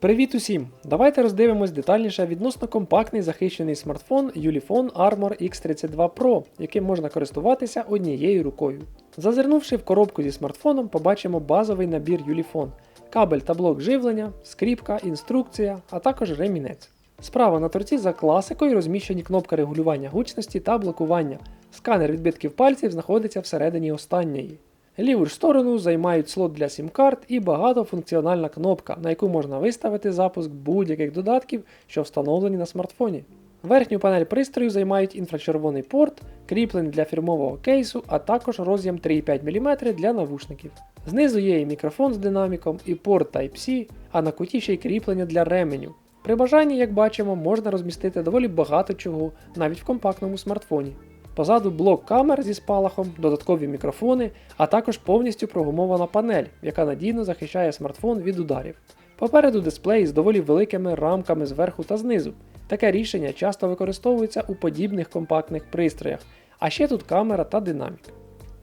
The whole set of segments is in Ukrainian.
Привіт усім! Давайте роздивимось детальніше відносно компактний захищений смартфон Ulefone Armor X32 Pro, яким можна користуватися однією рукою. Зазирнувши в коробку зі смартфоном, побачимо базовий набір Ulefone, кабель та блок живлення, скріпка, інструкція, а також ремінець. Справа на торці за класикою розміщені кнопка регулювання гучності та блокування. Сканер відбитків пальців знаходиться всередині останньої. Ліву ж сторону займають слот для сім-карт і багатофункціональна кнопка, на яку можна виставити запуск будь-яких додатків, що встановлені на смартфоні. Верхню панель пристрою займають інфрачервоний порт, кріплений для фірмового кейсу, а також роз'єм 3,5 мм для навушників. Знизу є і мікрофон з динаміком, і порт Type-C, а на куті ще й кріплення для ременю. При бажанні, як бачимо, можна розмістити доволі багато чого, навіть в компактному смартфоні. Позаду блок камер зі спалахом, додаткові мікрофони, а також повністю прогумована панель, яка надійно захищає смартфон від ударів. Попереду дисплей з доволі великими рамками зверху та знизу. Таке рішення часто використовується у подібних компактних пристроях, а ще тут камера та динамік.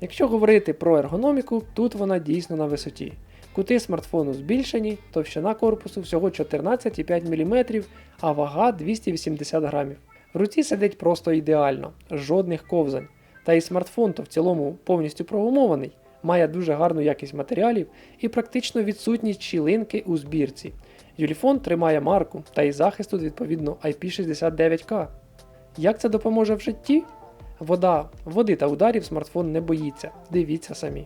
Якщо говорити про ергономіку, тут вона дійсно на висоті. Кути смартфону збільшені, товщина корпусу всього 14,5 мм, а вага 280 грамів. В руці сидить просто ідеально, жодних ковзань. Та і смартфон то в цілому повністю прогумований, має дуже гарну якість матеріалів і практично відсутність щілинки у збірці. Юліфон тримає марку та і захисту відповідно IP69K. Як це допоможе в житті? Вода, води та ударів смартфон не боїться. Дивіться самі.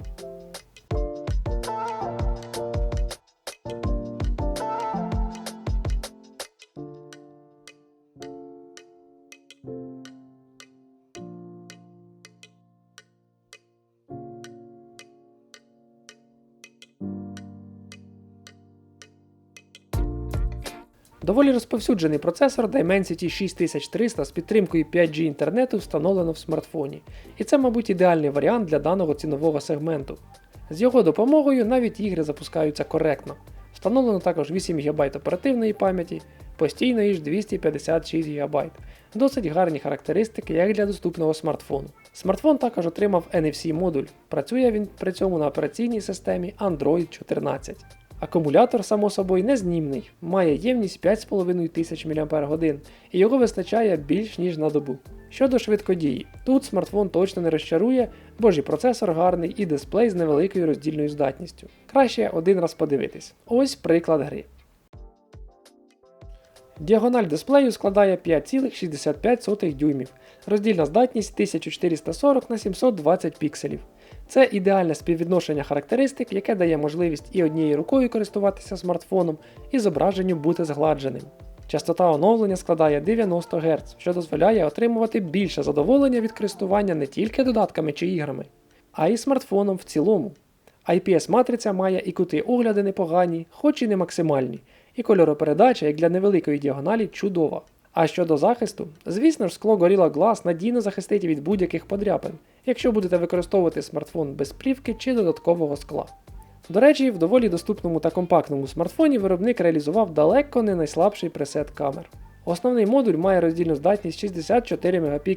Доволі розповсюджений процесор Dimensity 6300 з підтримкою 5G інтернету встановлено в смартфоні, і це, мабуть, ідеальний варіант для даного цінового сегменту. З його допомогою навіть ігри запускаються коректно. Встановлено також 8 ГБ оперативної пам'яті, постійної ж 256 ГБ. Досить гарні характеристики, як для доступного смартфону. Смартфон також отримав NFC модуль, працює він при цьому на операційній системі Android 14. Акумулятор, само собою, незнімний, має ємність 5500 мАч і його вистачає більш ніж на добу. Щодо швидкодії, тут смартфон точно не розчарує, бо ж і процесор гарний і дисплей з невеликою роздільною здатністю. Краще один раз подивитись. Ось приклад гри. Діагональ дисплею складає 5,65 дюймів, роздільна здатність 1440 на 720 пікселів. Це ідеальне співвідношення характеристик, яке дає можливість і однією рукою користуватися смартфоном, і зображенню бути згладженим. Частота оновлення складає 90 Гц, що дозволяє отримувати більше задоволення від користування не тільки додатками чи іграми, а й смартфоном в цілому. IPS-матриця має і кути огляди непогані, хоч і не максимальні, і кольоропередача, як для невеликої діагоналі, чудова. А щодо захисту, звісно ж, скло Gorilla Glass надійно захистить від будь-яких подряпин, якщо будете використовувати смартфон без плівки чи додаткового скла. До речі, в доволі доступному та компактному смартфоні виробник реалізував далеко не найслабший пресет камер. Основний модуль має роздільну здатність 64 Мп,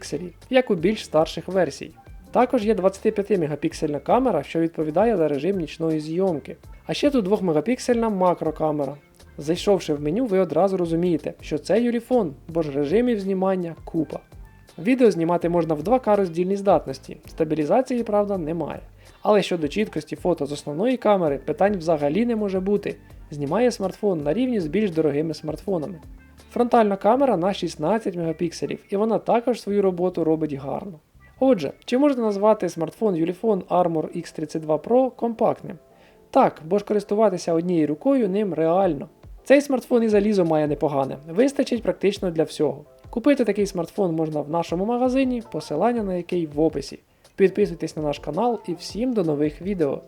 як у більш старших версій. Також є 25 мегапіксельна камера, що відповідає за режим нічної зйомки. А ще тут 2 мегапіксельна макрокамера. Зайшовши в меню, ви одразу розумієте, що це юліфон, бо ж режимів знімання купа. Відео знімати можна в 2К роздільній здатності, стабілізації, правда, немає. Але щодо чіткості фото з основної камери, питань взагалі не може бути. Знімає смартфон на рівні з більш дорогими смартфонами. Фронтальна камера на 16 Мп, і вона також свою роботу робить гарно. Отже, чи можна назвати смартфон Ulefone Armor X32 Pro компактним? Так, бо ж користуватися однією рукою ним реально. Цей смартфон і залізо має непогане, вистачить практично для всього. Купити такий смартфон можна в нашому магазині, посилання на який в описі. Підписуйтесь на наш канал і всім до нових відео.